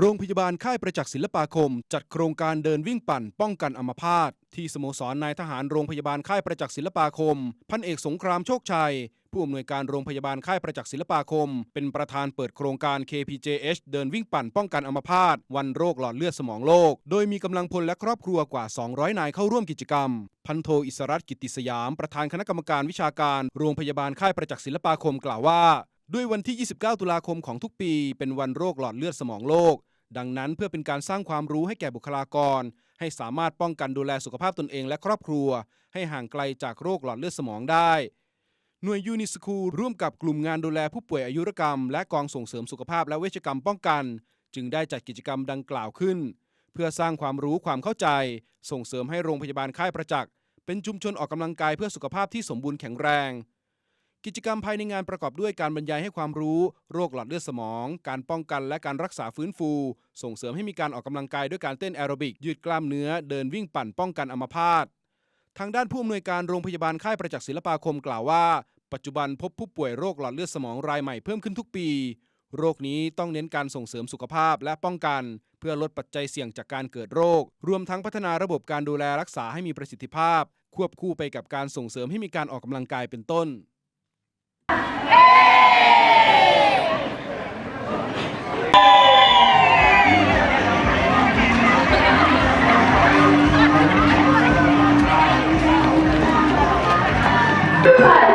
โรงพยาบาลค่ายประจักษ์ศิลปาคม จัดโครงการเดินวิ่งปั่น ป้องกันอัมพาตที่สโมสรนายทหารโรงพยาบาลค่ายประจักษ์ศิลปาคม พันเอกสงครามโชคชัย ผู้อำนวยการโรงพยาบาลค่ายประจักษ์ศิลปาคม เป็นประธานเปิดโครงการ KPJH เดินวิ่งปั่นป้องกันอัมพาตวันโรคหลอดเลือดสมองโลก โดยมีกำลังพลและครอบครัวกว่า 200 นายเข้าร่วมกิจกรรม พันโทอิสรัตกิติสยาม ประธานคณะกรรมการวิชาการโรงพยาบาลค่ายประจักษ์ศิลปาคมกล่าวว่า ด้วยวันที่ 29 ตุลาคมของทุกปีเป็นวันโรคหลอดเลือดสมองโลก ดังนั้นเพื่อเป็นการสร้างความรู้ให้แก่บุคลากร ให้สามารถป้องกันดูแลสุขภาพตนเองและครอบครัว ให้ห่างไกลจากโรคหลอดเลือดสมองได้ หน่วยยูนิสคูร่วมกับกลุ่มงานดูแลผู้ป่วยอายุรกรรม และกองส่งเสริมสุขภาพและเวชกรรมป้องกัน จึงได้จัดกิจกรรมดังกล่าวขึ้น เพื่อสร้างความรู้ความเข้าใจ ส่งเสริมให้โรงพยาบาลค่ายประจักษ์เป็นชุมชนออกกำลังกายเพื่อสุขภาพที่สมบูรณ์แข็งแรง กิจกรรมภายในงานประกอบด้วยการบรรยายให้ความรู้โรคหลอดเลือดสมอง การป้องกันและการรักษาฟื้นฟู ส่งเสริมให้มีการออกกำลังกายด้วยการเต้นแอโรบิก ยืดกล้ามเนื้อ เดินวิ่งปั่นป้องกันอัมพาตทางด้านผู้อำนวยการโรงพยาบาลค่ายประจักษ์ศิลปาคมกล่าวว่า ปัจจุบันพบผู้ป่วยโรคหลอดเลือดสมองรายใหม่เพิ่มขึ้นทุกปี โรคนี้ต้องเน้นการส่งเสริมสุขภาพและป้องกัน เพื่อลดปัจจัยเสี่ยงจากการเกิดโรค รวมทั้งพัฒนาระบบการดูแลรักษาให้มีประสิทธิภาพ ควบคู่ไปกับการส่งเสริมให้มีการออกกำลังกายเป็นต้น Goodbye.